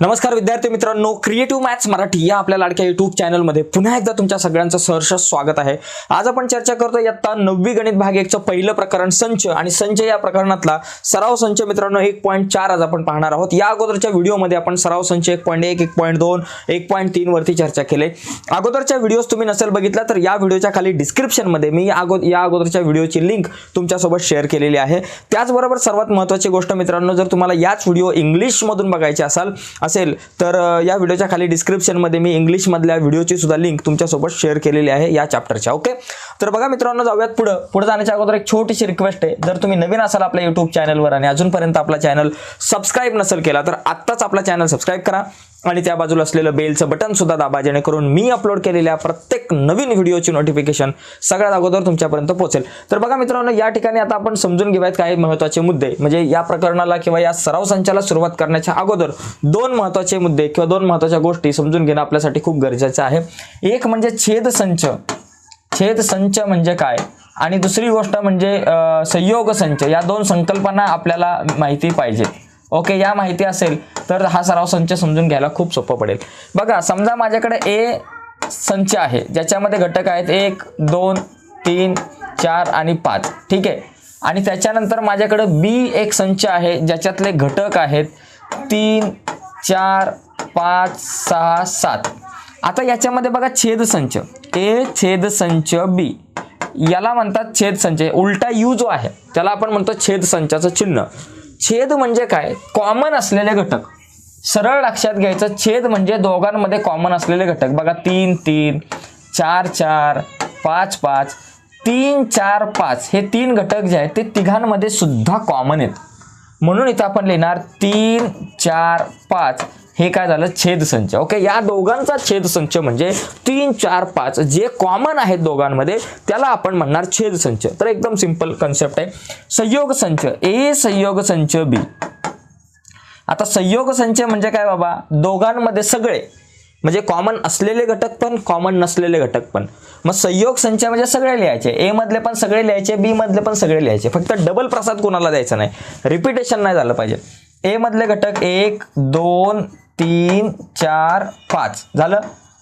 नमस्कार विद्यार्थी मित्रांनो क्रिएटिव्ह मॅथ्स मराठी या आपल्या लाडक्या युट्यूब चॅनलमध्ये पुन्हा एकदा तुमच्या सगळ्यांचं सहर्ष स्वागत आहे. आज आपण चर्चा करतो इयत्ता नववी गणित भाग एकचं पहिलं प्रकरण संच आणि संच या प्रकरणातला सराव संच मित्रांनो एक पॉईंट चार आज आपण पाहणार आहोत. या अगोदरच्या व्हिडिओमध्ये आपण सराव संच एक पॉईंट एक एक पॉईंट दोन एक पॉईंट तीन वरती चर्चा केली. अगोदरच्या व्हिडिओज तुम्ही नसेल बघितला तर या व्हिडिओच्या खाली डिस्क्रिप्शनमध्ये मी या अगो या अगोदरच्या व्हिडिओची लिंक तुमच्यासोबत शेअर केलेली आहे. त्याचबरोबर सर्वात महत्त्वाची गोष्ट मित्रांनो जर तुम्हाला याच व्हिडिओ इंग्लिशमधून बघायचे असाल असेल तर या व्हिडिओच्या खाली डिस्क्रिप्शनमध्ये मी इंग्लिशमधल्या व्हिडिओची सुद्धा लिंक तुमच्यासोबत शेअर केलेली आहे या चॅप्टरच्या ओके तर बघा मित्रांनो जाऊयात पुढं. पुढे जाण्याच्या अगोदर एक छोटीशी रिक्वेस्ट आहे. जर तुम्ही नवीन असाल आपल्या युट्यूब चॅनलवर आणि अजूनपर्यंत आपला चॅनल सबस्क्राईब नसेल केला तर आत्ताच आपला चॅनल सबस्क्राईब करा. आणि त्या बाजूला असलेलं बेलचं बटन सुद्धा दाबा जेणेकरून मी अपलोड केलेल्या प्रत्येक नवीन व्हिडिओची नोटिफिकेशन सगळ्यात अगोदर तुमच्यापर्यंत पोहोचेल. तर बघा मित्रांनो या ठिकाणी आता आपण समजून घेऊयात काही महत्त्वाचे मुद्दे. म्हणजे या प्रकरणाला किंवा या सराव संचाला सुरुवात करण्याच्या अगोदर दोन महत्त्वाचे मुद्दे किंवा दोन महत्त्वाच्या गोष्टी समजून घेणं आपल्यासाठी खूप गरजेचं आहे. एक म्हणजे छेद संच. छेद संच म्हणजे काय? आणि दुसरी गोष्ट म्हणजे संयोग संच. या दोन संकल्पना आपल्याला माहिती पाहिजे ओके या माहिती असेल तर हा सराव संच समजून घ्यायला खूप सोपं पडेल. बघा समजा माझ्याकडे ए संच आहे ज्याच्यामध्ये घटक आहेत एक दोन तीन चार आणि पाच. ठीक आहे? आणि त्याच्यानंतर माझ्याकडं बी एक संच आहे ज्याच्यातले घटक आहेत तीन चार पाच सहा सात. आता याच्यामध्ये बघा छेद संच. ए छेद संच बी. याला म्हणतात छेद संच. उलटा यू जो आहे त्याला आपण म्हणतो छेद संचाचं चिन्ह. छेद म्हणजे काय? कॉमन असलेले घटक. सरळ लक्षात घ्यायचं छेद म्हणजे दोघांमध्ये कॉमन असलेले घटक. बघा तीन तीन चार चार पाच पाच तीन चार पाच. हे तीन घटक जे आहेत ते तिघांमध्ये सुद्धा कॉमन आहेत. म्हणून इथं आपण लिहिणार तीन चार पाच. हे काय झालं? छेद संच ओके या दोघांचा छेद संच म्हणजे तीन चार पाच जे कॉमन आहेत दोघांमध्ये त्याला आपण म्हणणार छेद संच तर एकदम सिंपल कन्सेप्ट आहे. संयोग संच ए संयोग संच बी आता संयोग संच म्हणजे काय बाबा? दोघांमध्ये सगळे. म्हणजे कॉमन असलेले घटक पण कॉमन नसलेले घटक पण. मग संयोग संच म्हणजे सगळे लिहायचे. ए मधले पण सगळे लिहायचे बी मधले पण सगळे लिहायचे. फक्त डबल प्रसाद कोणाला द्यायचा नाही. रिपिटेशन नाही झालं पाहिजे. ए मधले घटक एक दोन तीन चार पाच. झालं?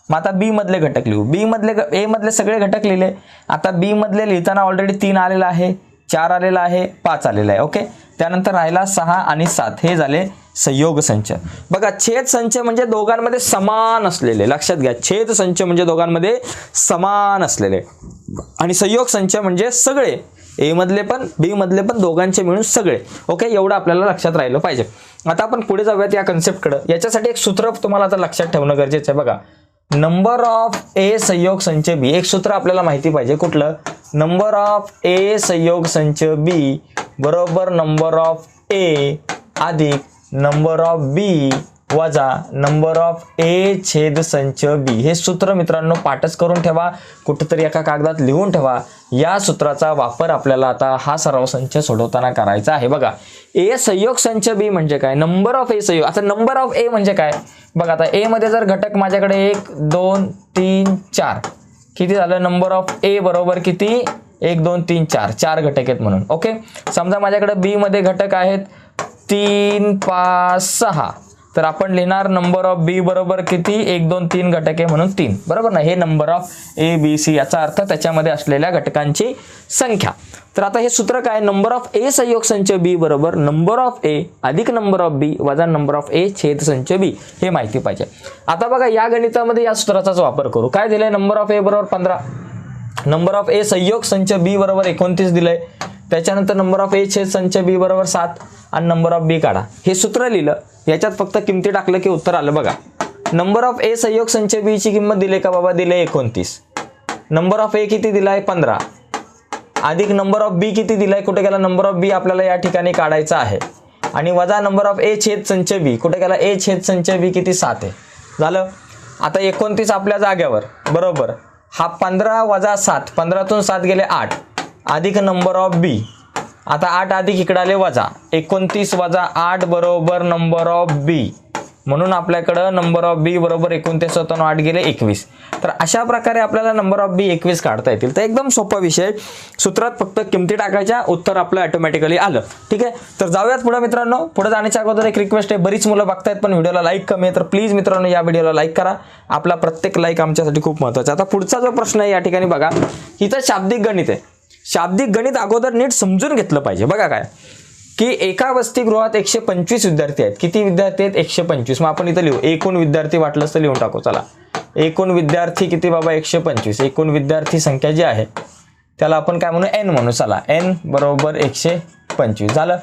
मग आता बी मधले घटक लिहू. बी मधले ए मधले सगळे घटक लिहिले. आता बी मधले लिहिताना ऑलरेडी तीन आलेला आहे चार आलेला आहे पाच आलेला आहे. ओके त्यानंतर राहिला सहा आणि सात. हे झाले संयोग संच. बघा छेद संच म्हणजे दोघांमध्ये समान असलेले. लक्षात घ्या छेद संच म्हणजे दोघांमध्ये समान असलेले. आणि संयोग संच म्हणजे सगळे. ए मधले पण बी मधले पण दोघांचे मिळून सगळे. ओके एवढं आपल्याला लक्षात राहिलं पाहिजे. आता आपण पुढे जाऊयात या कन्सेप्टकडे याच्यासाठी एक सूत्र तुम्हाला आता लक्षात ठेवणं गरजेचं आहे. बघा नंबर ऑफ ए संयोग संच बी एक सूत्र आपल्याला माहिती पाहिजे. कुठलं? नंबर ऑफ ए संयोग संच बी बरोबर नंबर ऑफ ए अधिक नंबर ऑफ बी वजा नंबर ऑफ ए छेद संच बी. हे सूत्र मित्रांनो पाठच करून ठेवा. कुठंतरी एका कागदात लिहून ठेवा. या सूत्राचा वापर आपल्याला आता हा सराव संच सोडवताना करायचा आहे. बघा ए संयोग संच बी म्हणजे काय? नंबर ऑफ ए संयोग. आता नंबर ऑफ ए म्हणजे काय? बघा आता ए मध्ये जर घटक माझ्याकडे एक दोन तीन चार. किती झालं? नंबर ऑफ ए बरोबर किती? एक दोन तीन चार. चार घटक आहेत म्हणून. ओके? समजा माझ्याकडे बी मध्ये घटक आहेत. तीन पाच सहा. तर आपण लिहिणार नंबर ऑफ बी बरोबर किती? एक दोन तीन घटक आहे म्हणून तीन. बरोबर ना? हे number of A B C याचा अर्थ त्याच्यामध्ये असलेल्या घटकांची संख्या. तर आता हे सूत्र काय? नंबर ऑफ ए संयोग संच बी बरोबर नंबर ऑफ ए अधिक नंबर ऑफ बी वजा नंबर ऑफ ए छेद संच बी हे माहिती पाहिजे. आता बघा या गणितामध्ये या सूत्राचाच वापर करू. काय दिलंय? नंबर ऑफ ए बरोबर पंधरा. नंबर ऑफ ए संयोग संच बी बरोबर एकोणतीस दिलंय. त्याच्यानंतर नंबर ऑफ ए छेद संच बी बरोबर सात आणि नंबर ऑफ बी काढा. हे सूत्र लिहिलं याच्यात फक्त किमती टाकलं की उत्तर आलं बघा. नंबर ऑफ ए संयोग संच बी ची किंमत दिली का बाबा? दिले एकोणतीस. नंबर ऑफ ए किती दिलाय? पंधरा. अधिक नंबर ऑफ बी किती दिलाय? कुठे गेला? नंबर ऑफ बी आपल्याला या ठिकाणी काढायचा आहे. आणि वजा नंबर ऑफ ए छेद संच बी कुठे गेला? ए छेद संच बी किती? सात आहे. झालं? आता एकोणतीस आपल्या जाग्यावर बरोबर. हा पंधरा वजा सात. पंधरातून सात गेले आठ. अधिक नंबर ऑफ बी. आता आठ अधिक इकडे आले वजा. एकोणतीस वजा आठ बरोबर नंबर ऑफ बी म्हणून आपल्याकडं नंबर ऑफ बी बरोबर एकोणतीस सत्तावन्न आठ गेले एकवीस. तर अशा प्रकारे आपल्याला नंबर ऑफ बी एकवीस काढता येतील. तर एकदम सोपा विषय. सूत्रात फक्त किमती टाकायच्या उत्तर आपलं ऑटोमॅटिकली आलं. ठीक आहे? तर जाऊयात पुढे मित्रांनो. पुढे जाण्याच्या अगोदर एक रिक्वेस्ट आहे. बरीच मुलं बघतायत पण व्हिडिओला लाईक कमी आहे. तर प्लीज मित्रांनो या व्हिडिओला लाईक करा. आपला प्रत्येक लाईक आमच्यासाठी खूप महत्त्वाचा आता पुढचा जो प्रश्न आहे या ठिकाणी बघा. इथं शाब्दिक गणित आहे. शाब्दिक गणित अगोदर नीट समजून घेतलं पाहिजे. बघा काय? की एका वसतिगृहात एकशे पंचवीस विद्यार्थी आहेत. किती विद्यार्थी आहेत? एकशे पंचवीस. मग आपण इथं लिहू. एकूण विद्यार्थी वाटलंच तर लिहून टाकू. चला. एकूण विद्यार्थी किती बाबा? एकशे पंचवीस. एकूण विद्यार्थी संख्या जी आहे त्याला आपण काय म्हणू? एन म्हणू. चला. एन बरोबर एकशे पंचवीस. झालं?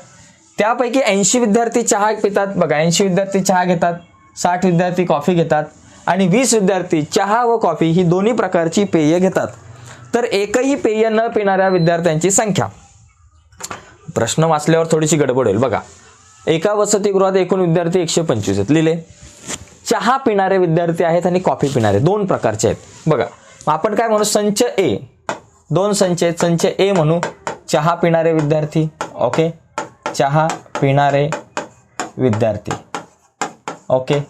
त्यापैकी ऐंशी विद्यार्थी चहा पितात. बघा ऐंशी विद्यार्थी चहा घेतात साठ विद्यार्थी कॉफी घेतात आणि वीस विद्यार्थी चहा व कॉफी ही दोन्ही प्रकारची पेय घेतात. तर एकही पेय न पिणाऱ्या विद्यार्थ्यांची संख्या. प्रश्न वाचल्यावर थोडीशी गडबड होईल. बघा. एका वसतिगृहात एकूण विद्यार्थी एकशे पंचवीस आहेत. लिहिले. चहा पिणारे विद्यार्थी आहेत आणि कॉफी पिणारे. दोन प्रकारचे आहेत. बघा. आपण काय म्हणू? संच ए. दोन संच आहेत. संच ए म्हणू. चहा पिणारे विद्यार्थी. ओके. चहा पिणारे विद्यार्थी. ओके.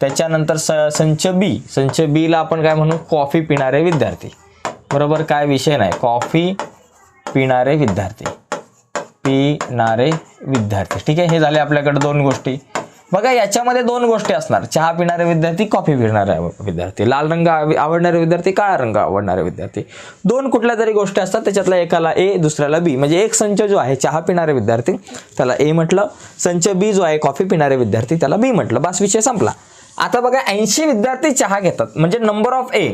त्याच्यानंतर स संच बी. संच बीला आपण काय म्हणू? कॉफी पिणारे विद्यार्थी. बरोबर काय विषय नाही. कॉफी पिणारे विद्यार्थी. पिणारे विद्यार्थी. ठीक आहे? हे झाले आपल्याकडे दोन गोष्टी. बघा याच्यामध्ये दोन गोष्टी असणार. चहा पिणारे विद्यार्थी कॉफी पिणारे विद्यार्थी. लाल रंग आव- आवडणारे विद्यार्थी काळा रंग आवडणारे विद्यार्थी. दोन कुठल्या तरी गोष्टी असतात. त्याच्यातला एकाला ए दुसऱ्याला बी म्हणजे एक संच जो आहे चहा पिणारे विद्यार्थी त्याला ए म्हटलं. संच बी जो आहे कॉफी पिणारे विद्यार्थी त्याला बी म्हटलं. बस विषय संपला. आता बघा ऐंशी विद्यार्थी चहा घेतात. म्हणजे number of A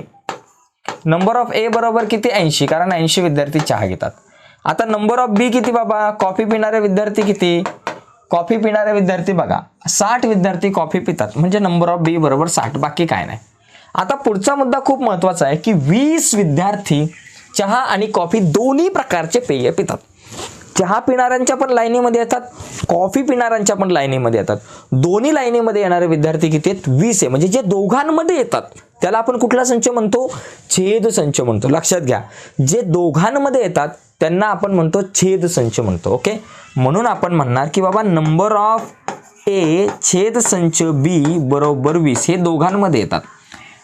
number of A बरोबर किती? ऐंशी. कारण ऐंशी विद्यार्थी चहा घेतात. आता नंबर ऑफ बी किती बाबा? कॉफी पिणारे विद्यार्थी किती? कॉफी पिणारे विद्यार्थी बघा. साठ विद्यार्थी कॉफी पितात. म्हणजे नंबर ऑफ बी बरोबर साठ. बाकी काय नाही. आता पुढचा मुद्दा खूप महत्त्वाचा आहे की वीस विद्यार्थी चहा आणि कॉफी दोन्ही प्रकारचे पेय पितात. चहा पिणाऱ्यांच्या पण लाईनीमध्ये येतात. कॉफी पिणाऱ्यांच्या पण लाईनीमध्ये येतात. दोन्ही लाईनीमध्ये येणारे विद्यार्थी किती आहेत? वीस आहे. म्हणजे जे दोघांमध्ये येतात त्याला आपण कुठला संच म्हणतो? छेद संच म्हणतो. लक्षात घ्या. जे दोघांमध्ये येतात त्यांना आपण म्हणतो छेद संच म्हणतो ओके? म्हणून आपण म्हणणार की बाबा नंबर ऑफ ए छेद संच बी बरोबर वीस हे दोघांमध्ये येतात.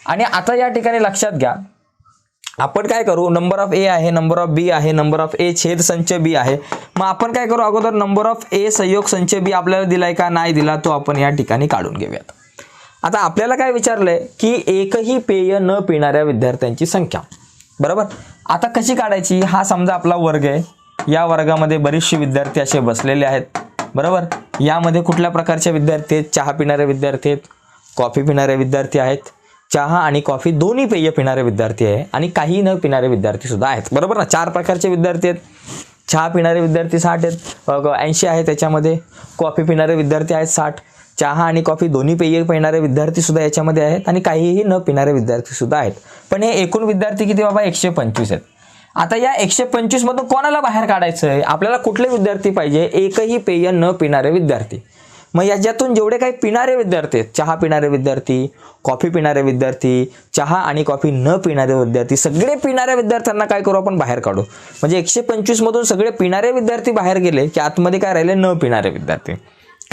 आणि आता या ठिकाणी लक्षात घ्या. आपण काय करू? नंबर ऑफ ए आहे नंबर ऑफ बी आहे नंबर ऑफ ए छेद संच बी आहे. मग आपण काय करू? अगोदर नंबर ऑफ ए संयोग संच बी आपल्याला दिलाय का? नाही दिला तो आपण या ठिकाणी काढून घेऊयात. आता आपल्याला काय विचारलंय की एकही पेय न पिणाऱ्या विद्यार्थ्यांची संख्या. बरोबर? आता कशी काढायची? हा समजा आपला वर्ग आहे. या वर्गामध्ये बरेचसे विद्यार्थी असे बसलेले आहेत. बरोबर? यामध्ये कुठल्या प्रकारचे विद्यार्थी आहेत? चहा पिणारे विद्यार्थी आहेत कॉफी पिणारे विद्यार्थी आहेत चहा आणि कॉफी दोन्ही पेय पिणारे विद्यार्थी आहे आणि काही न पिणारे विद्यार्थी सुद्धा आहेत. बरोबर ना? चार प्रकारचे विद्यार्थी आहेत. चहा पिणारे विद्यार्थी साठ आहेत. ऐंशी आहे त्याच्यामध्ये. कॉफी पिणारे विद्यार्थी आहेत साठ. चहा आणि कॉफी दोन्ही पेय पिणारे विद्यार्थी सुद्धा याच्यामध्ये आहेत आणि काहीही न पिणारे विद्यार्थी सुद्धा आहेत. पण हे एकूण विद्यार्थी किती बाबा? एकशे पंचवीस आहेत. आता या एकशे पंचवीसमधून कोणाला बाहेर काढायचं आहे? आपल्याला कुठले विद्यार्थी पाहिजे? एकही पेय न पिणारे विद्यार्थी. मग याच्यातून जेवढे काही पिणारे विद्यार्थी आहेत चहा पिणारे विद्यार्थी कॉफी पिणारे विद्यार्थी चहा आणि कॉफी न पिणारे विद्यार्थी सगळे पिणाऱ्या विद्यार्थ्यांना काय करू आपण? बाहेर काढू. म्हणजे एकशे पंचवीसमधून सगळे पिणारे विद्यार्थी बाहेर गेले की आतमध्ये काय राहिले? न पिणारे विद्यार्थी.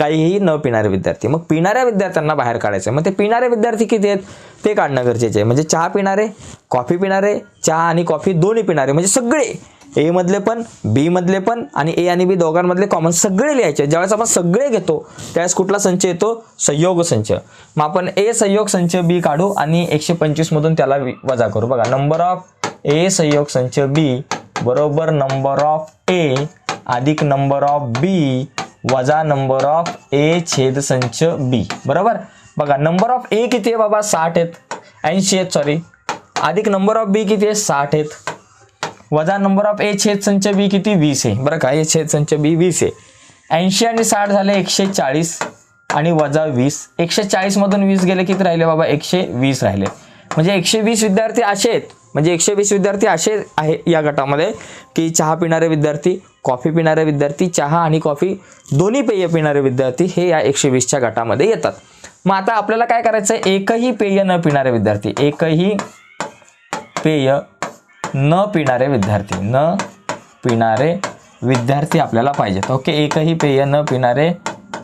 काहीही न पिणारे विद्यार्थी. मग पिणाऱ्या विद्यार्थ्यांना बाहेर काढायचं मग ते पिणारे विद्यार्थी किती आहेत? ते काढणं गरजेचे आहे. म्हणजे चहा पिणारे कॉफी पिणारे चहा आणि कॉफी दोन्ही पिणारे. म्हणजे सगळे ए मधले पण बी मधले पण आणि ए आणि बी दोघांमधले कॉमन सगळे लिहायचे. ज्यावेळेस आपण सगळे घेतो त्यावेळेस कुठला संच येतो? संयोग संच. मग आपण ए संयोग संच बी काढू आणि एकशे पंचवीस मधून त्याला वि- वजा करू. बघा नंबर ऑफ ए संयोग संच बी बरोबर नंबर ऑफ ए अधिक नंबर ऑफ बी वजा नंबर ऑफ ए छेद संच बी. बरोबर? बघा नंबर ऑफ ए किती आहे बाबा? साठ आहेत. ऐंशी आहेत सॉरी अधिक नंबर ऑफ बी किती आहे? साठ आहेत. वजा नंबर ऑफ ए छेद संच बी किती? वीस आहे. बरं का? ए छेद संच बी वीस आहे. ऐंशी आणि साठ झाले एकशे चाळीस आणि वजा वीस. एकशे चाळीसमधून वीस गेले किती राहिले बाबा? एकशे वीस राहिले. म्हणजे एकशे वीस विद्यार्थी असे आहेत. म्हणजे एकशे वीस विद्यार्थी असे आहे या गटामध्ये की चहा पिणारे विद्यार्थी कॉफी पिणारे विद्यार्थी चहा आणि कॉफी दोन्ही पेय पिणारे विद्यार्थी हे या एकशे वीसच्या गटामध्ये येतात. मग आता आपल्याला काय करायचं आहे एकही पेय न पिणारे विद्यार्थी एकही पेय न पिणारे विद्यार्थी न पिणारे विद्यार्थी आपल्याला पाहिजेत. ओके? एकही पेय न पिणारे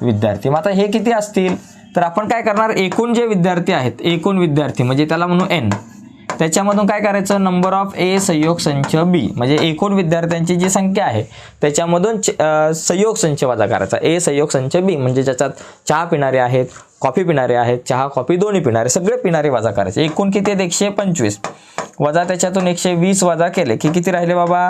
विद्यार्थी. मग आता हे किती असतील? तर आपण काय करणार? एकूण जे विद्यार्थी आहेत एकूण विद्यार्थी म्हणजे त्याला म्हणू एन त्याच्यामधून काय करायचं? नंबर ऑफ ए संयोग संच बी म्हणजे एकूण विद्यार्थ्यांची जी संख्या आहे त्याच्यामधून च- संयोग संच वजा करायचा. ए संयोग संच बी म्हणजे ज्याच्यात चहा पिणारे आहेत कॉफी पिणारे आहेत चहा कॉफी दोन्ही पिणारे सगळे पिणारे वजा करायचे. एकूण किती आहेत? एकशे पंचवीस. वजा त्याच्यातून एकशे वीस वजा केले की किती राहिले बाबा?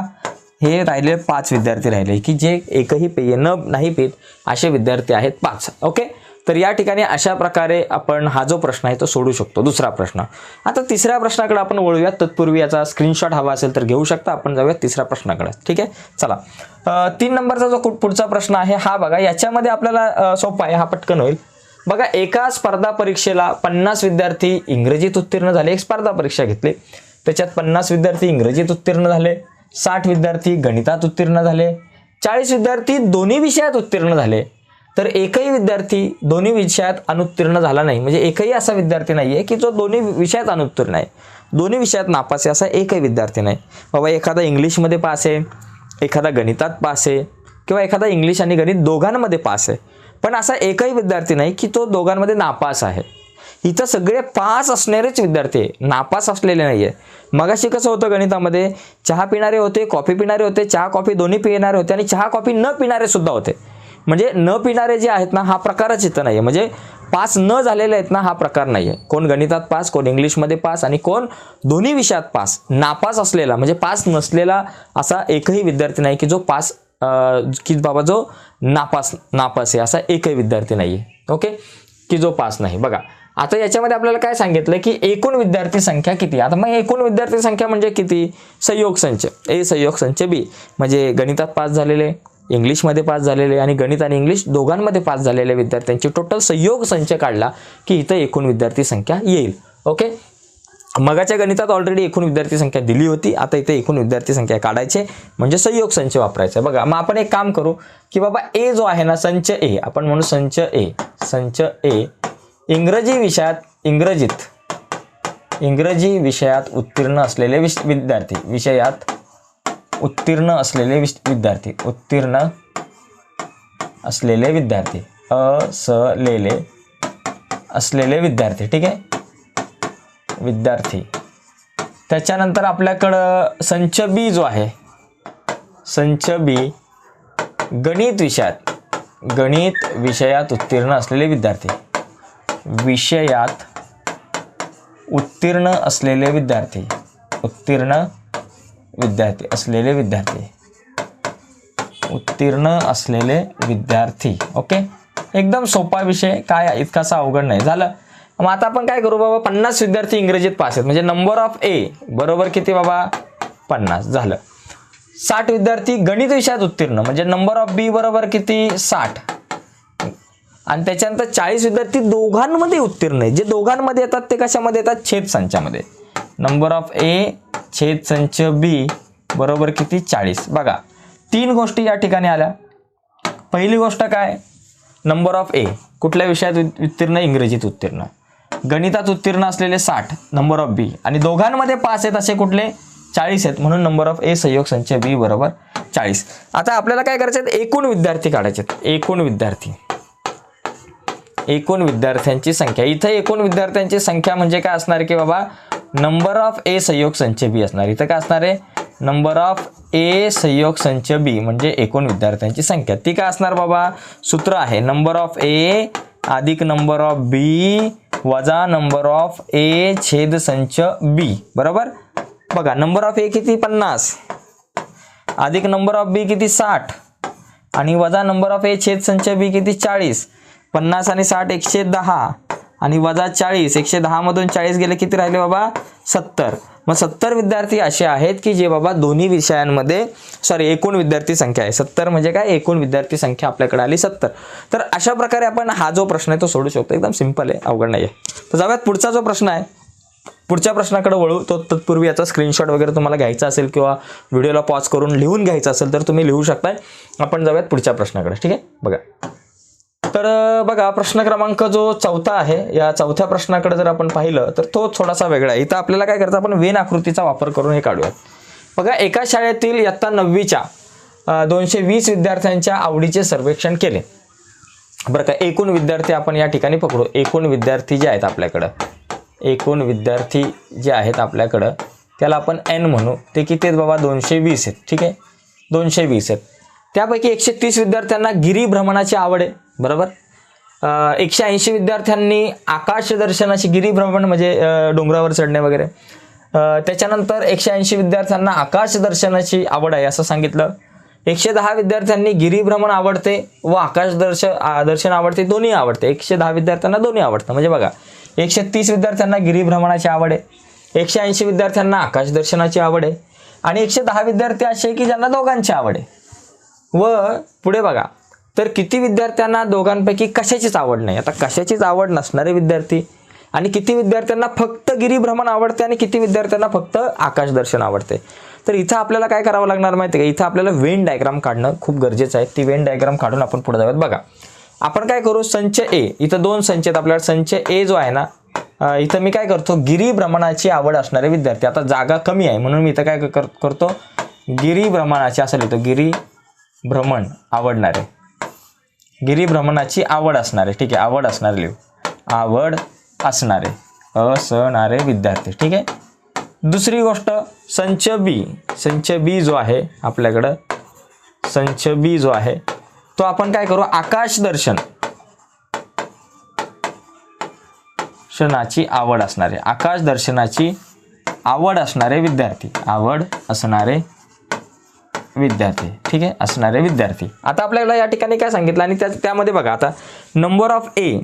हे राहिले पाच विद्यार्थी राहिले की जे एकही पेय न नाही पित असे विद्यार्थी आहेत पाच. ओके? तर या ठिकाणी अशा प्रकारे आपण हा जो प्रश्न आहे तो सोडू शकतो. दुसरा प्रश्न. आता तिसऱ्या प्रश्नाकडे आपण वळूया तत्पूर्वी याचा स्क्रीनशॉट हवा असेल तर घेऊ शकता. आपण जाऊया तिसऱ्या प्रश्नाकडे. ठीक आहे? चला. तीन नंबरचा जो पुढचा प्रश्न आहे हा बघा. याच्यामध्ये आपल्याला सोपा आहे. हा पटकन होईल. बघा एका स्पर्धा परीक्षेला पन्नास विद्यार्थी इंग्रजीत उत्तीर्ण झाले. एक स्पर्धा परीक्षा घेतली. त्याच्यात पन्नास विद्यार्थी इंग्रजीत उत्तीर्ण झाले. साठ विद्यार्थी गणितात उत्तीर्ण झाले. चाळीस विद्यार्थी दोन्ही विषयात उत्तीर्ण झाले. तर एकही विद्यार्थी दोन्ही विषयात अनुत्तीर्ण झाला नाही. म्हणजे एकही असा विद्यार्थी नाही आहे की जो दोन्ही विषयात अनुत्तीर्ण आहे. दोन्ही विषयात नापास आहे असा एकही विद्यार्थी नाही. बाबा एखादा इंग्लिशमध्ये पास आहे एखादा गणितात पास आहे किंवा एखादा इंग्लिश आणि गणित दोघांमध्ये पास आहे. पण असा एकही विद्यार्थी नाही की तो दोघांमध्ये नापास आहे. इथं सगळे पास असणारेच विद्यार्थी आहे. नापास असलेले नाही आहे मगाशी कसं होतं गणितामध्ये? चहा पिणारे होते कॉफी पिणारे होते चहा कॉफी दोन्ही पिणारे होते आणि चहा कॉफी न पिणारे सुद्धा होते. म्हणजे न पिणारे जे आहेत ना हा प्रकारच इथं नाही आहे म्हणजे पास न झालेले आहेत ना हा प्रकार नाही आहे कोण गणितात पास कोण इंग्लिशमध्ये पास आणि कोण दोन्ही विषयात पास नापास असलेला म्हणजे पास नसलेला असा एकही विद्यार्थी नाही की जो पास की बाबा जो नापास नापास आहे असा एकही विद्यार्थी नाही आहे ओके? की जो पास नाही. बघा आता याच्यामध्ये आपल्याला काय सांगितलं की एकूण विद्यार्थी संख्या किती? आता मग एकूण विद्यार्थी संख्या म्हणजे किती? संयोग संच. ए संयोग संच बी. म्हणजे गणितात पास झालेले इंग्लिशमध्ये पास झालेले आणि गणित आणि इंग्लिश दोघांमध्ये पास झालेल्या विद्यार्थ्यांची टोटल संयोग संच काढला की इथं एकूण विद्यार्थी संख्या येईल. ओके? मगाच्या गणितात ऑलरेडी एकूण विद्यार्थी संख्या दिली होती. आता इथे एकूण विद्यार्थी संख्या काढायचे. म्हणजे संयोग संच वापरायचा. बघा मग आपण एक काम करू की बाबा ए जो आहे ना संच ए आपण म्हणू संच ए संच ए इंग्रजी विषयात इंग्रजीत इंग्रजी विषयात उत्तीर्ण असलेले विश विद्यार्थी विषयात उत्तीर्ण असलेले विद्यार्थी. उत्तीर्ण असलेले विद्यार्थी. असलेले असलेले विद्यार्थी. ठीक आहे? विद्यार्थी. त्याच्यानंतर आपल्याकडं संच बी जो आहे संच बी गणित विषयात गणित विषयात उत्तीर्ण असलेले विद्यार्थी. विषयात उत्तीर्ण असलेले विद्यार्थी. उत्तीर्ण विद्यार्थी असलेले विद्यार्थी. उत्तीर्ण असलेले विद्यार्थी. ओके एकदम सोपा विषय काय इतकासा अवघड नाही. झालं. मग आता आपण काय करू बाबा? पन्नास विद्यार्थी इंग्रजीत पास आहेत. म्हणजे नंबर ऑफ ए बरोबर किती बाबा? पन्नास. झालं. साठ विद्यार्थी गणित विषयात उत्तीर्ण. म्हणजे नंबर ऑफ बी बरोबर किती? साठ. आणि त्याच्यानंतर चाळीस विद्यार्थी दोघांमध्ये उत्तीर्ण आहे जे दोघांमध्ये येतात ते कशामध्ये येतात? छेद संचामध्ये नंबर ऑफ ए छेद संच बी बरोबर किती? चाळीस. बघा तीन गोष्टी या ठिकाणी आल्या. पहिली गोष्ट काय? नंबर ऑफ ए कुठल्या विषयात उत्तीर्ण? इंग्रजीत उत्तीर्ण. गणितात उत्तीर्ण असलेले साठ नंबर ऑफ बी. आणि दोघांमध्ये पास आहेत असे कुठले? चाळीस आहेत. म्हणून नंबर ऑफ ए संयोग संच बी बरोबर चाळीस. आता आपल्याला काय करायचे आहेत? एकूण विद्यार्थी काढायचे आहेत. एकूण विद्यार्थी. एकूण विद्यार्थ्यांची संख्या. इथं एकूण विद्यार्थ्यांची संख्या म्हणजे काय असणार की बाबा नंबर ऑफ ए संयोग संच बी असणार. इथं काय असणार आहे? नंबर ऑफ ए संयोग संच बी म्हणजे एकूण विद्यार्थ्यांची संख्या. ती काय असणार बाबा? सूत्र आहे. नंबर ऑफ ए अधिक नंबर ऑफ बी वजा नंबर ऑफ ए छेद संच बी. बरोबर? बघा नंबर ऑफ ए किती? पन्नास. अधिक नंबर ऑफ बी किती? साठ. आणि वजा नंबर ऑफ ए छेद संच बी किती? चाळीस. पन्नास आणि साठ एकशे दहा. आणि वजा चाळीस एकशे दहामधून चाळीस गेले किती राहिले बाबा? सत्तर. मग सत्तर विद्यार्थी असे आहेत की जे बाबा दोन्ही विषयांमध्ये सॉरी एकूण विद्यार्थी संख्या आहे. सत्तर म्हणजे काय? एकूण विद्यार्थी संख्या आपल्याकडे आली सत्तर. तर अशा प्रकारे आपण हा जो प्रश्न आहे तो सोडू शकतो. एकदम सिंपल आहे अवघड नाही आहे तर जाऊयात पुढचा जो प्रश्न आहे पुढच्या प्रश्नाकडे वळू. तो तत्पूर्वी याचा स्क्रीनशॉट वगैरे तुम्हाला घ्यायचा असेल किंवा व्हिडिओला पॉज करून लिहून घ्यायचा असेल तर तुम्ही लिहू शकताय. आपण जाऊयात पुढच्या प्रश्नाकडे. ठीक आहे? बघा. तर बघा प्रश्न क्रमांक जो चौथा आहे या चौथ्या प्रश्नाकडे जर आपण पाहिलं तर तो थोडासा वेगळा आहे. इथं आपल्याला काय करायचं आपण वेन आकृतीचा वापर करून हे काढूयात. बघा एका शाळेतील इयत्ता नववीच्या दोनशे वीस विद्यार्थ्यांच्या आवडीचे सर्वेक्षण केले. बरं का एकूण विद्यार्थी आपण या ठिकाणी पकडू. एकूण विद्यार्थी जे आहेत आपल्याकडं एकूण विद्यार्थी जे आहेत आपल्याकडं त्याला आपण एन म्हणू. ते किती आहेत बाबा? दोनशे वीस आहेत. ठीक आहे? दोनशे वीस आहेत. त्यापैकी एकशे तीस विद्यार्थ्यांना गिरीभ्रमणाची आवड आहे. बरोबर? एकशे ऐंशी विद्यार्थ्यांनी आकाश दर्शनाची गिरीभ्रमण म्हणजे डोंगरावर चढणे वगैरे. त्याच्यानंतर एकशे ऐंशी विद्यार्थ्यांना आकाश दर्शनाची आवड आहे असं सांगितलं. एकशे दहा विद्यार्थ्यांनी गिरीभ्रमण आवडते व आकाश दर्श दर्शन आवडते दोन्ही आवडते. एकशे दहा विद्यार्थ्यांना दोन्ही आवडतं. म्हणजे बघा एकशे तीस विद्यार्थ्यांना गिरीभ्रमणाची आवड आहे. एकशे ऐंशी विद्यार्थ्यांना आकाश दर्शनाची आवड आहे. आणि एकशे दहा विद्यार्थी असे की ज्यांना दोघांची आवड आहे. व पुढे बघा तर किती विद्यार्थ्यांना दोघांपैकी कशाचीच आवड नाही? आता कशाचीच आवड नसणारे विद्यार्थी आणि किती विद्यार्थ्यांना फक्त गिरीभ्रमण आवडते आणि किती विद्यार्थ्यांना फक्त आकाश दर्शन आवडते? तर इथं आपल्याला काय करावं लागणार माहिती आहे का? इथं आपल्याला वेन डायग्राम काढणं खूप गरजेचं आहे. ती वेन डायग्राम काढून आपण पुढे जाऊयात. बघा आपण काय करू? संच ए इथं दोन संच आहेत आपल्याला. संच ए जो आहे ना इथं मी काय करतो? गिरीभ्रमणाची आवड असणारे विद्यार्थी. आता जागा कमी आहे म्हणून मी इथं काय कर- करतो? गिरीभ्रमणाची असं लिहितो. गिरी भ्रमण आवडणारे. गिरीभ्रमणाची आवड असणारे ठीक आहे आवड असणारे लिहू. आवड असणारे असणारे विद्यार्थी ठीक आहे? दुसरी गोष्ट संच बी संच बी जो आहे आपल्याकडं संच बी जो आहे तो आपण काय करू? आकाश दर्शन. दर्शनाची आवड असणारे आकाश दर्शनाची आवड असणारे विद्यार्थी आवड असणारे विद्यार्थी. ठीक आहे? असणारे विद्यार्थी. आता आपल्याला या ठिकाणी काय सांगितलं आणि त्या त्यामध्ये बघा आता नंबर ऑफ ए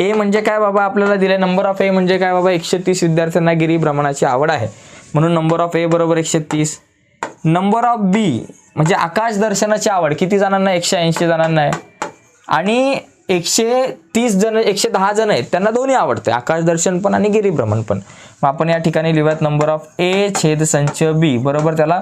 ए म्हणजे काय बाबा? आपल्याला दिले नंबर ऑफ ए म्हणजे काय बाबा? एकशे तीस विद्यार्थ्यांना गिरी भ्रमणाची आवड आहे. म्हणून नंबर ऑफ ए बरोबर एकशे तीस नंबर ऑफ बी म्हणजे आकाश दर्शनाची आवड. किती जणांना? एकशे ऐंशी जणांना आहे. आणि एकशे तीस जण एकशे दहा जण आहेत त्यांना दोन्ही आवडते आकाश दर्शन पण आणि गिरीभ्रमण पण. मग आपण या ठिकाणी लिहूयात नंबर ऑफ ए छेद संच बी बरोबर त्याला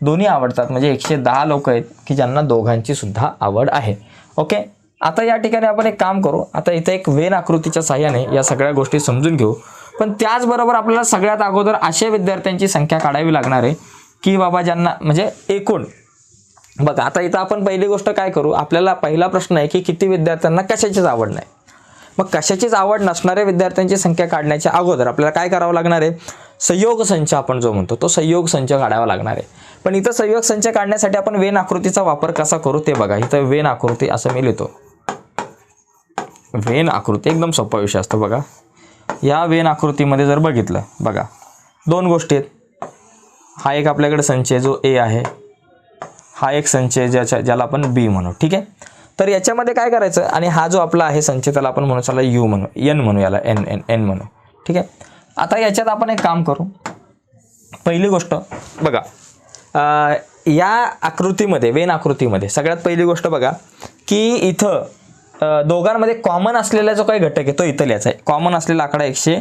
दोन्ही आवडतात म्हणजे एकशे दहा लोक आहेत की ज्यांना दोघांची सुद्धा आवड आहे. ओके आता या ठिकाणी आपण एक काम करू आता इथं एक वेन आकृतीच्या साह्याने या सगळ्या गोष्टी समजून घेऊ. पण त्याचबरोबर आपल्याला सगळ्यात अगोदर अशा विद्यार्थ्यांची संख्या काढावी लागणार आहे की बाबा ज्यांना म्हणजे एकूण बघा आता इथं आपण पहिली गोष्ट काय करू? आपल्याला पहिला प्रश्न आहे की किती विद्यार्थ्यांना कशाचीच आवड नाही. मग कशाचीच आवड नसणाऱ्या विद्यार्थ्यांची संख्या काढण्याच्या अगोदर आपल्याला काय करावं लागणार आहे? संयोग संच आपण जो म्हणतो तो संयोग संच काढावा लागणार आहे. पण इथं संयोग संच काढण्यासाठी आपण वेन आकृतीचा वापर कसा करू ते बघा. इथं वेन आकृती असं मी लिहितो. वेन आकृती एकदम सोपा विषय असतो बघा. या वेन आकृतीमध्ये जर बघितलं बघा दोन गोष्टी आहेत. हा एक आपल्याकडे संच आहे जो ए आहे. हा एक संच आहे ज्याच्या ज्याला आपण बी म्हणू ठीक आहे? तर याच्यामध्ये काय करायचं? आणि हा जो आपला आहे संच त्याला आपण म्हणू चला यू म्हणू एन म्हणू याला एन एन एन म्हणू ठीक आहे? आता याच्यात आपण एक काम करू. पहिली गोष्ट बघा या आकृतीमध्ये वेन आकृतीमध्ये सगळ्यात पहिली गोष्ट बघा की इथं दोघांमध्ये कॉमन असलेला जो काही घटक आहे तो इथं लिहायचा आहे. कॉमन असलेला आकडा एकशे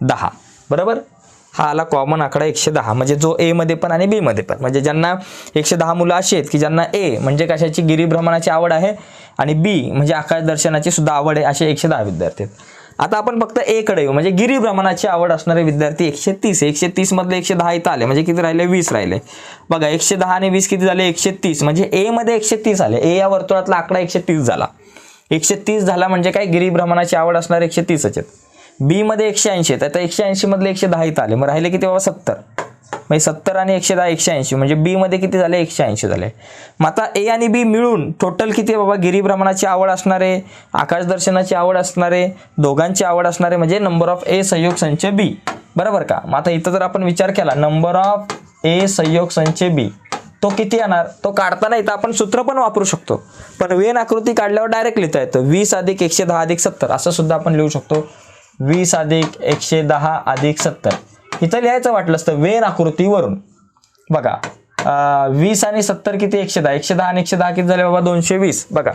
दहा बरोबर? हा आला कॉमन आकडा एकशे दहा. म्हणजे जो ए मध्ये पण आणि बी मध्ये पण. म्हणजे ज्यांना एकशे दहा मुलं अशी आहेत की ज्यांना ए म्हणजे कशाची? गिरीभ्रमणाची आवड आहे आणि बी म्हणजे आकाश दर्शनाची सुद्धा आवड आहे असे एकशे दहा विद्यार्थी आहेत. आता आपण फक्त ए कडे येऊ. म्हणजे गिरीभ्रमणाची आवड असणारे विद्यार्थी एकशे तीस एकशे तीस मधले एकशे दहा इथं आले. म्हणजे किती राहिले? वीस राहिले. बघा एकशे दहा आणि वीस किती झाले? एकशे तीस. म्हणजे ए मध्ये एकशे तीस आले. ए या वर्तुळातला आकडा एकशे तीस झाला. एकशे तीस झाला म्हणजे काय? गिरीभ्रमणाची आवड असणारे एकशे तीसच आहेत. बी मध्ये एकशे ऐंशी आहेत आता एकशे ऐंशी मधले एकशे दहा इथं आले. मग राहिले किती? बाबा सत्तर. म्हणजे सत्तर आणि एकशे दहा एकशे ऐंशी. म्हणजे बी मध्ये किती झाले? एकशे ऐंशी झाले. मग आता ए आणि बी मिळून टोटल किती आहे? बाबा गिरीभ्रमणाची आवड असणारे आकाशदर्शनाची आवड असणारे दोघांची आवड असणारे म्हणजे नंबर ऑफ ए संयोग संच बी बरोबर का? मग आता इथं जर आपण विचार केला नंबर ऑफ ए संयोग संच बी तो किती येणार? तो काढताना इथं आपण सूत्र पण वापरू शकतो. पण वेन आकृती काढल्यावर डायरेक्ट लिहिता येतं. वीस अधिक एकशे दहा अधिक सत्तर. असं सुद्धा आपण लिहू शकतो. वीस अधिक एकशे दहा अधिक सत्तर. इथं लिहायचं वाटलं असतं वेन आकृतीवरून. बघा वीस आणि सत्तर किती? एकशे दहा. एकशे दहा आणि एकशे दहा किती झाले बाबा? दोनशे वीस. बघा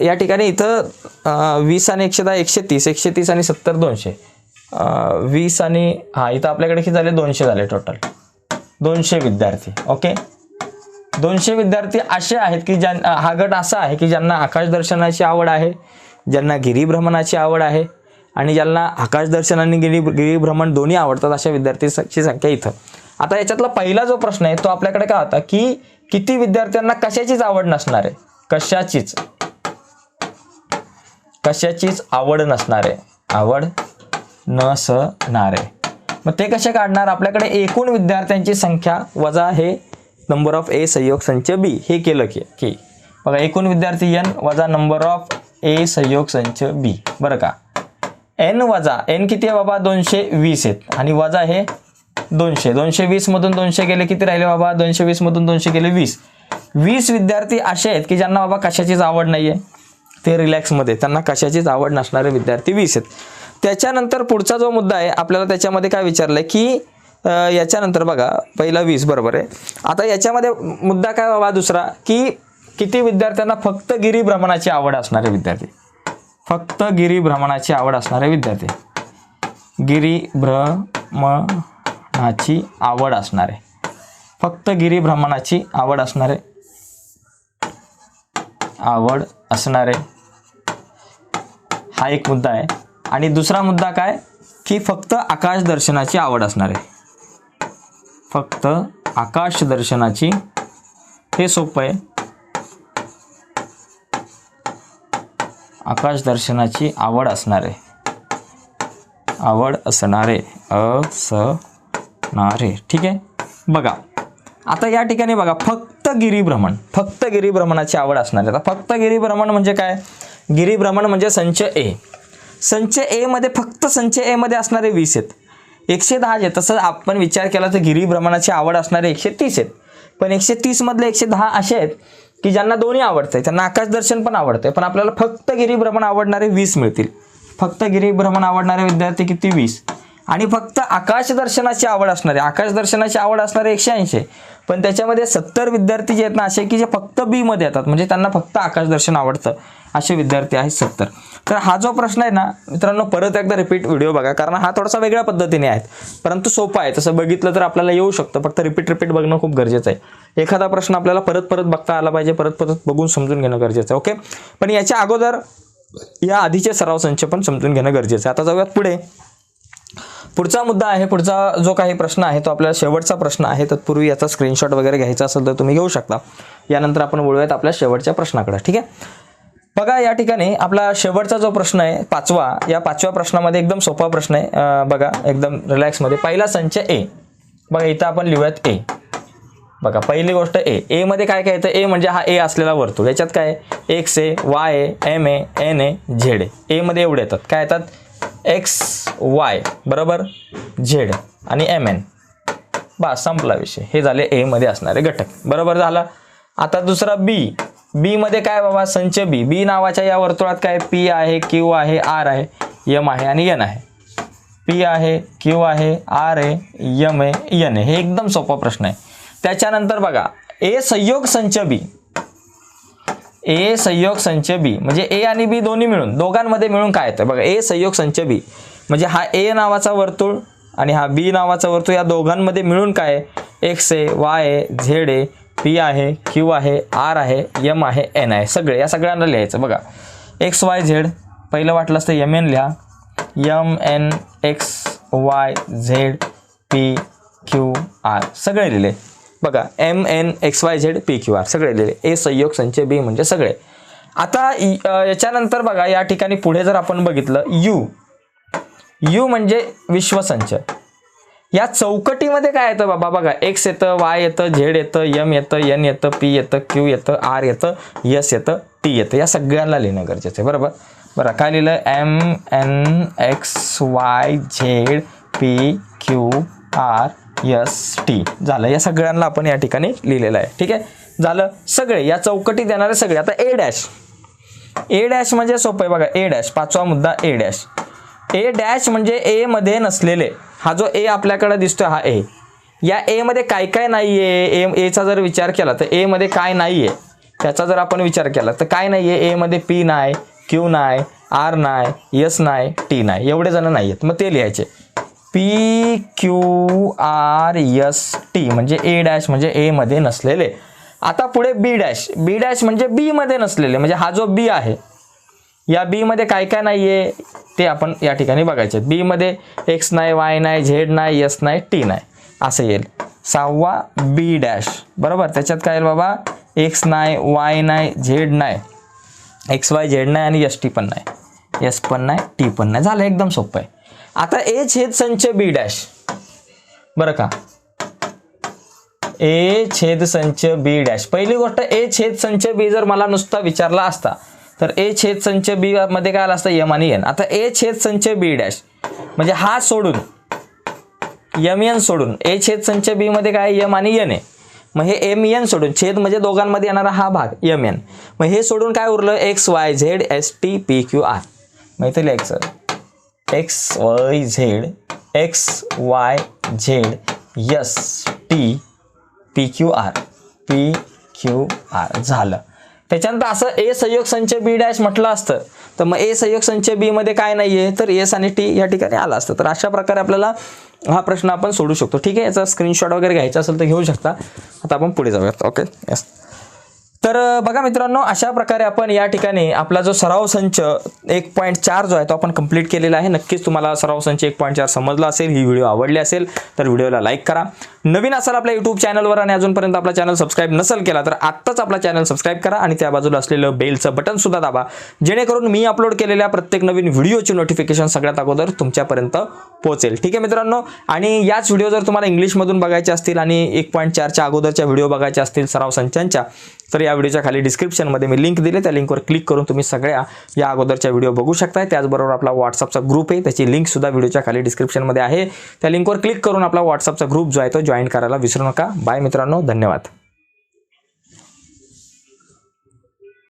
या ठिकाणी इथं वीस आणि एकशे दहा एकशे तीस. एकशे तीस आणि सत्तर दोनशे. वीस आणि हां इथं आपल्याकडे किती झाले? दोनशे झाले टोटल दोनशे विद्यार्थी. ओके? दोनशे विद्यार्थी असे आहेत की ज्यां हा गट असा आहे की ज्यांना आकाश दर्शनाची आवड आहे ज्यांना गिरीभ्रमणाची आवड आहे आणि ज्यांना आकाश दर्शन आणि गिरी गिरीभ्रमण दोन्ही आवडतात अशा विद्यार्थीची संख्या इथं. आता याच्यातला पहिला जो प्रश्न आहे तो आपल्याकडे काय होता की किती विद्यार्थ्यांना कशाचीच आवड नसणार आहे? कशाचीच? कशाचीच आवड नसणार आहे? आवड नसणार आहे. मग ते कसे काढणार? आपल्याकडे एकूण विद्यार्थ्यांची संख्या वजा हे नंबर ऑफ ए संयोग संच बी हे केलं की की. बघा एकूण विद्यार्थी एन वजा नंबर ऑफ ए संयोग संच बी बरं का? एन वजा एन किती आहे बाबा? दोनशे वीस आहेत. आणि वजा हे दोनशे. दोनशे वीसमधून दोनशे गेले किती राहिले बाबा? दोनशे वीसमधून दोनशे गेले वीस. वीस विद्यार्थी असे आहेत की ज्यांना बाबा कशाचीच आवड नाही आहे ते रिलॅक्समध्ये त्यांना कशाचीच आवड नसणारे विद्यार्थी वीस आहेत. त्याच्यानंतर पुढचा जो मुद्दा आहे आपल्याला त्याच्यामध्ये काय विचारलं आहे की याच्यानंतर बघा पहिला वीस बरोबर आहे. आता याच्यामध्ये मुद्दा काय बाबा? दुसरा की किती विद्यार्थ्यांना फक्त गिरीभ्रमणाची आवड असणारे विद्यार्थी. फक्त गिरीभ्रमणाची आवड असणारे विद्यार्थी. गिरीभ्रमणाची आवड असणारे. फक्त गिरीभ्रमणाची आवड असणारे. आवड असणारे. हा एक मुद्दा आहे. आणि दुसरा मुद्दा काय? की फक्त आकाश दर्शनाची आवड असणारे. फक्त आकाश दर्शनाची हे सोपं आहे. आकाश दर्शनाची आवड असणारे. आवड असणारे असणारे. ठीक आहे? बघा. आता या ठिकाणी बघा फक्त गिरीभ्रमण. फक्त गिरीभ्रमणाची आवड असणारे. आता फक्त गिरीभ्रमण म्हणजे काय? गिरीभ्रमण म्हणजे संच ए. संच एमध्ये फक्त संच एमध्ये असणारे वीस आहेत. एकशे दहा आहेत. तसं आपण विचार केला तर गिरीभ्रमणाची आवड असणारे एकशे तीस आहेत. पण एकशे तीसमधले एकशे दहा असे आहेत. की ज्यांना दोन्ही आवडतंय त्यांना आकाश दर्शन पण आवडतंय पण आपल्याला फक्त गिरीभ्रमण आवडणारे वीस मिळतील. फक्त गिरीभ्रमण आवडणारे विद्यार्थी किती? वीस. आणि फक्त आकाश दर्शनाची आवड असणारे आकाश दर्शनाची आवड असणारे एकशे ऐंशी. पण त्याच्यामध्ये सत्तर विद्यार्थी जे आहेत ना असे की जे फक्त बीमध्ये येतात म्हणजे त्यांना फक्त आकाश दर्शन आवडतं असे विद्यार्थी आहेत सत्तर. तर हा जो प्रश्न आहे ना मित्रांनो परत एकदा रिपीट व्हिडिओ बघा कारण हा थोडासा वेगळ्या पद्धतीने आहे. परंतु सोपा आहे. तसं बघितलं तर आपल्याला येऊ शकतं फक्त रिपीट रिपीट बघणं खूप गरजेचं आहे. एखादा प्रश्न आपल्याला परत परत बघता आला पाहिजे परत परत बघून समजून घेणं गरजेचं आहे ओके पण याच्या अगोदर या आधीचे सराव संच पण समजून घेणं गरजेचं आहे. आता जाऊयात पुढे. पुढचा मुद्दा आहे पुढचा जो काही प्रश्न आहे तो आपल्याला शेवटचा प्रश्न आहे. तत्पूर्वी याचा स्क्रीनशॉट वगैरे घ्यायचा असेल तर तुम्ही घेऊ शकता. यानंतर आपण वळूयात आपल्या शेवटच्या प्रश्नाकडे ठीक आहे? बघा या ठिकाणी आपला शेवटचा जो प्रश्न आहे पाचवा या पाचव्या प्रश्नामध्ये एकदम सोपा प्रश्न आहे. बघा एकदम रिलॅक्समध्ये पहिला संच ए बघा इथं आपण लिहूयात ए बघा पहिली गोष्ट ए ए मध्ये काय काय येतं? ए म्हणजे हा ए असलेला वर्तुळ. याच्यात काय X A Y A M A N A Z A मध्ये एवढे येतात. काय येतात? एक्स वाय बरोबर? झेड आणि एम एन बा संपला विषय. हे झाले एमध्ये असणारे घटक. बरोबर झाला? आता दुसरा बी बी मध्ये काय बाबा संच बी. बी नावाच्या या वर्तुळात काय पी आहे क्यू आहे आर आहे यम आहे आणि एन आहे. पी आहे क्यू आहे आर आहे यम आहे एन आहे. हे एकदम सोपा प्रश्न आहे. त्याच्यानंतर बघा ए संयोग संच बी. ए संयोग संच बी. म्हणजे ए आणि बी दोन्ही मिळून दोघांमध्ये मिळून काय येतं? बघा ए संयोग संच बी. म्हणजे हा ए नावाचा वर्तुळ आणि हा बी नावाचा वर्तुळ या दोघांमध्ये मिळून काय एक्स आहे वाय आहे झेड आहे पी आहे क्यू आहे आर आहे यम आहे एन आहे. सगळे या सगळ्यांना लिहायचं. बघा. एक्स वाय झेड पहिलं वाटलं असतं यम एन लिहा. M N X Y Z P Q R सगळे लिहिले. बघा. M N X Y Z P Q R सगळे लिहिले. ए संयोग संच बी म्हणजे सगळे. आता याच्यानंतर बघा या ठिकाणी पुढे जर आपण बघितलं यू यू म्हणजे विश्वसंच. या चौकटीमध्ये काय येतं बाबा? बघा एक्स येतं वाय येतं झेड येतं यम येतं एन येतं पी येतं क्यू येतं आर येतं यस येतं टी येतं. या सगळ्यांना लिहिणं गरजेचं आहे. बरोबर? बरं काय लिहिलं? M N X Y Z P Q R S T झालं. या सगळ्यांना आपण या ठिकाणी लिहिलेलं आहे. ठीक आहे? झालं. सगळे या चौकटीत येणारे सगळे. आता ए डॅश. ए डॅश म्हणजे सोपं आहे. बघा ए डॅश. पाचवा मुद्दा ए डॅश. ए डॅश म्हणजे ए मध्ये नसलेले. हा जो ए आपल्याकडे दिसतोय हा ए या एमध्ये काय काय नाही आहे एम एचा जर विचार केला तर एमध्ये काय नाही आहे त्याचा जर आपण विचार केला तर काय नाही आहे एमध्ये पी नाही क्यू नाही आर नाही यस नाही टी नाही. एवढे जण नाही आहेत मग ते लिहायचे. P Q R S T म्हणजे ए डॅश म्हणजे ए मध्ये नसलेले. आता पुढे बी डॅश. बी डॅश म्हणजे बीमध्ये नसलेले. म्हणजे हा जो बी आहे या बी मध्ये काय काय नाहीये ते आपण या ठिकाणी बघायचे. बी मध्ये एक्स नाही वाय नाही झेड नाही यस नाही टी नाही. असं येईल. सहावा बी डॅश बरोबर? त्याच्यात काय येईल बाबा? एक्स नाही वाय नाही झेड नाही. एक्स वाय झेड नाही आणि एस टी पण नाही. एस पण नाही टी पण नाही. झालं एकदम सोपं आहे. आता ए छेद संच बी डॅश बरं का? ए छेद संच बी डॅश पहिली गोष्ट ए छेद संच बी जर मला नुसता विचारला असता तर ए छेद संच बी मध्ये काय आला असतं? यम आणि एन. आता ए छेद संच बी डॅश म्हणजे हा सोडून यम एन सोडून ए छेद संच बी मध्ये काय यम आणि एन आहे. मग हे एम एन सोडून छेद म्हणजे दोघांमध्ये येणारा हा भाग यम एन. मग हे सोडून काय उरलं? X Y Z S T P Q R. माहिती लिहायचं. X Y Z X Y Z S T P Q R. P Q R. झालं. त्याच्यानंतर असं ए संयोग संच बी डॅश म्हटलं असतं. तर मग ए संयोग संच बी मध्ये काय नाहीये तर एस आणि टी या ठिकाणी आलं असतं. तर अशा प्रकारे आपल्याला हा प्रश्न आपण सोडू शकतो. ठीक आहे? याचा स्क्रीनशॉट वगैरे घ्यायचा असेल तर घेऊ शकता. आता आपण पुढे जाऊयात. ओके येस तर बघा मित्रांनो अशा प्रकारे आपण या ठिकाणी आपला जो सराव संच एक पॉईंट चार जो आहे तो आपण कंप्लीट केलेला आहे. नक्कीच तुम्हाला सराव संच एक पॉईंट चार समजला असेल ही व्हिडिओ आवडली असेल तर व्हिडिओला लाईक करा. नवीन असाल आपल्या युट्यूब चॅनलवर आणि अजूनपर्यंत आपला चॅनल सबस्क्राईब नसेल केला तर आत्ताच आपला चॅनल सबस्क्राईब करा आणि त्या बाजूला असलेलं बेलचं बटन सुद्धा दाबा. जेणेकरून मी अपलोड केलेल्या प्रत्येक नवीन व्हिडिओची नोटिफिकेशन सगळ्यात अगोदर तुमच्यापर्यंत पोहोचेल. ठीक आहे मित्रांनो? आणि याच व्हिडिओ जर तुम्हाला इंग्लिशमधून बघायचे असतील आणि एक पॉईंट चारच्या अगोदरच्या व्हिडिओ बघायच्या असतील सराव संचांच्या तर या व्हिडिओच्या खाली डिस्क्रिप्शनमध्ये मी लिंक दिले. त्या लिंकवर क्लिक करून तुम्ही सगळ्या या अगोदरच्या व्हिडिओ बघू शकताय. त्याचबरोबर आपला व्हॉट्सअपचा ग्रुप आहे. त्याची लिंक सुद्धा व्हिडिओच्या खाली डिस्क्रिप्शनमध्ये आहे. त्या लिंकवर क्लिक करून आपला व्हॉट्सअपचा ग्रुप जो आहे तो जॉईन करायला विसरू नका. बाय मित्रांनो. धन्यवाद.